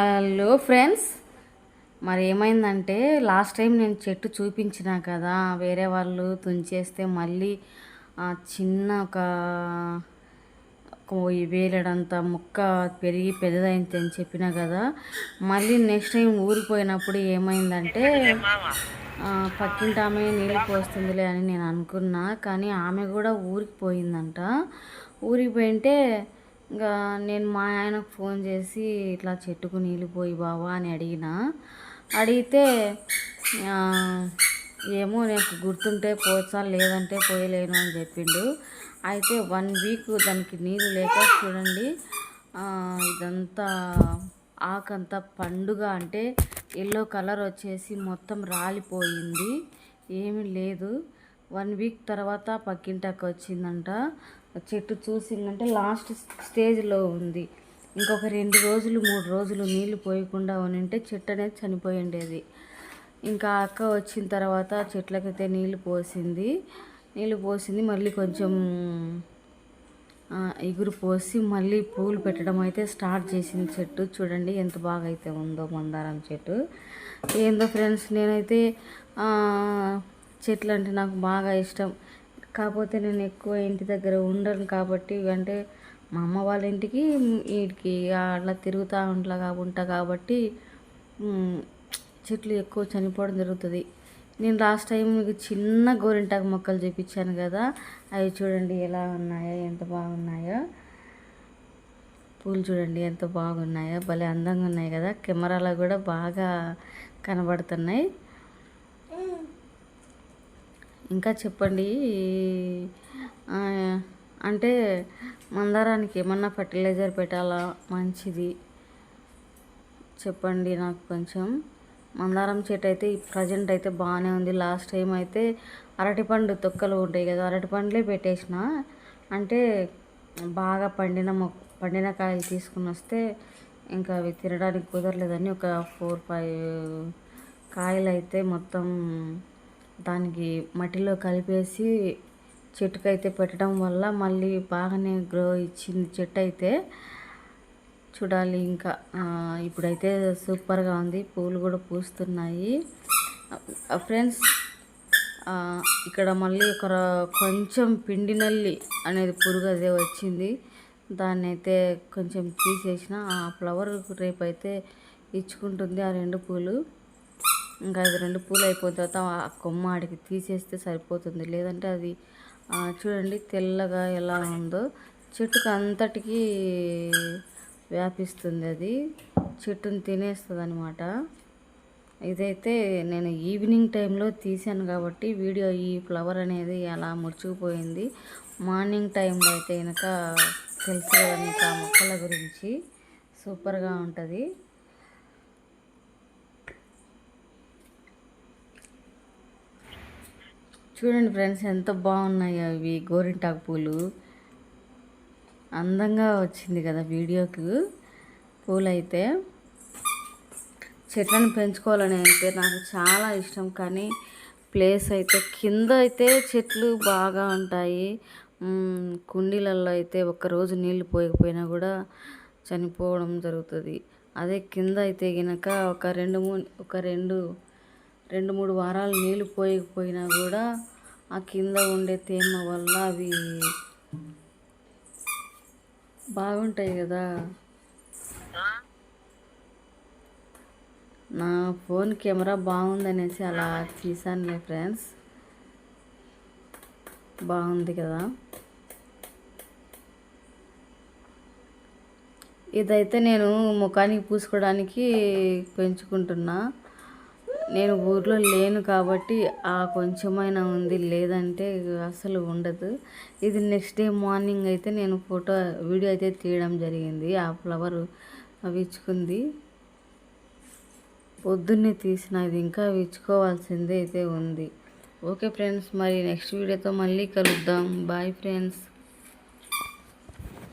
Hello friends మరి ఏమైందంటే last time నేను చెట్టు చూపించినా కదా వేరే వాళ్ళు తుంచేస్తే మళ్ళీ ఆ చిన్న ఒక వేలడంత ముక్క పెరిగి పెద్దదైంది అని చెప్పిన కదా మళ్ళీ నెక్స్ట్ టైం ఊరిపోయినప్పుడు ఏమైందంటే పక్కింటి ఆమె నీళ్ళు పోస్తుందిలే అని నేను అనుకున్నా కానీ ఆమె కూడా ఊరికి పోయిందంట. ఊరికి పోయింటే ఇంకా నేను మా ఆయనకు ఫోన్ చేసి ఇట్లా చెట్టుకు నీళ్ళు పోయి బావా అని అడిగిన. అడిగితే ఏమో నాకు గుర్తుంటే పోచా లేదంటే పోయలేను అని చెప్పిండు. అయితే వన్ వీక్ దానికి నీరు లేక చూడండి ఇదంతా ఆకంతా పండుగ అంటే ఎల్లో కలర్ వచ్చేసి మొత్తం రాలిపోయింది. ఏమీ లేదు. వన్ వీక్ తర్వాత పక్కింటక్క వచ్చిందంట. చెట్టు చూసిందంటే లాస్ట్ స్టేజ్లో ఉంది. ఇంకొక రెండు రోజులు మూడు రోజులు నీళ్ళు పోయకుండా ఉంటే చెట్టు అనేది చనిపోయి ఉండేది. ఇంకా అక్క వచ్చిన తర్వాత చెట్లకైతే నీళ్ళు పోసింది. నీళ్ళు పోసింది మళ్ళీ కొంచెం ఎగురు పోసి మళ్ళీ పూలు పెట్టడం అయితే స్టార్ట్ చేసింది చెట్టు. చూడండి ఎంత బాగా అయితే ఉందో మందారం చెట్టు. ఏందో ఫ్రెండ్స్ నేనైతే చెట్లు అంటే నాకు బాగా ఇష్టం. కాకపోతే నేను ఎక్కువ ఇంటి దగ్గర ఉండను కాబట్టి అంటే మా అమ్మ వాళ్ళ ఇంటికి వీటికి అట్లా తిరుగుతూ ఉంటా ఉంటా కాబట్టి చెట్లు ఎక్కువ చనిపోవడం జరుగుతుంది. నేను లాస్ట్ టైం మీకు చిన్న గోరింటాకు మొక్కలు చూపించాను కదా అవి చూడండి ఎలా ఉన్నాయో ఎంత బాగున్నాయో. పూలు చూడండి ఎంత బాగున్నాయో భలే అందంగా ఉన్నాయి కదా కెమెరాలో కూడా బాగా కనబడుతున్నాయి. ఇంకా చెప్పండి. అంటే మందారానికి ఏమన్నా ఫర్టిలైజర్ పెట్టాలా? మంచిది. చెప్పండి నాకు కొంచెం. మందారం చెట్టు అయితే ప్రజెంట్ అయితే బాగానే ఉంది. లాస్ట్ టైం అయితే అరటిపండు తొక్కలు ఉంటాయి కదా అరటిపండ్లే పెట్టేసిన. అంటే బాగా పండిన మొ పండిన కాయలు తీసుకుని వస్తే ఇంకా అవి తినడానికి కుదరలేదని ఒక ఫోర్ ఫైవ్ కాయలు అయితే మొత్తం దానికి మట్టిలో కలిపేసి చెట్టుకైతే పెట్టడం వల్ల మళ్ళీ బాగానే గ్రో ఇచ్చింది చెట్టు అయితే చూడాలి ఇంకా. ఇప్పుడైతే సూపర్గా ఉంది. పూలు కూడా పూస్తున్నాయి. ఫ్రెండ్స్ ఇక్కడ మళ్ళీ ఒక కొంచెం పిండి నల్లి అనేది పురుగు అదే వచ్చింది. దాన్ని అయితే కొంచెం తీసేసిన. ఆ ఫ్లవర్ రేపు అయితే ఇచ్చుకుంటుంది ఆ రెండు పూలు. ఇంకా అది రెండు పూలు అయిపోయిన తర్వాత ఆ కొమ్మ ఆడికి తీసేస్తే సరిపోతుంది. లేదంటే అది చూడండి తెల్లగా ఎలా ఉందో. చెట్టుకు అంతటికీ వ్యాపిస్తుంది అది. చెట్టుని తినేస్తుంది అనమాట ఇదైతే నేను ఈవినింగ్ టైంలో తీసాను కాబట్టి వీడియో ఈ ఫ్లవర్ అనేది అలా ముడుచుకుపోయింది మార్నింగ్ టైంలో అయితే కనుక తెలుసు కదా ఆ మొక్కల గురించి. సూపర్గా ఉంటుంది. చూడండి ఫ్రెండ్స్ ఎంత బాగున్నాయో ఇవి గోరింటాకు పూలు. అందంగా వచ్చింది కదా వీడియోకి పూలైతే. చెట్లను పెంచుకోవాలని అయితే నాకు చాలా ఇష్టం కానీ ప్లేస్ అయితే కింద అయితే చెట్లు బాగా ఉంటాయి. కుండీలలో అయితే ఒక్కరోజు నీళ్ళు పోయకపోయినా కూడా చనిపోవడం జరుగుతుంది. అదే కింద అయితే గినక ఒక రెండు మూడు ఒక రెండు రెండు మూడు వారాలు నీళ్ళు పోయకపోయినా కూడా ఆ కింద ఉండే తేమ వల్ల అవి బాగుంటాయి కదా. నా ఫోన్ కెమెరా బాగుందనేసి అలా తీసానులే ఫ్రెండ్స్. బాగుంది కదా. ఇదైతే నేను ముఖానికి పూసుకోవడానికి పెంచుకుంటున్నా. నేను ఊర్లో లేను కాబట్టి ఆ కొంచెమైనా ఉంది లేదంటే అసలు ఉండదు. ఇది నెక్స్ట్ డే మార్నింగ్ అయితే నేను ఫోటో వీడియో అయితే తీయడం జరిగింది. ఆ ఫ్లవర్ విచ్చుకుంది. పొద్దున్నే తీసిన ఇది ఇంకా విచ్చుకోవాల్సిందే అయితే ఉంది. ఓకే ఫ్రెండ్స్ మరి నెక్స్ట్ వీడియోతో మళ్ళీ కలుద్దాం. Bye friends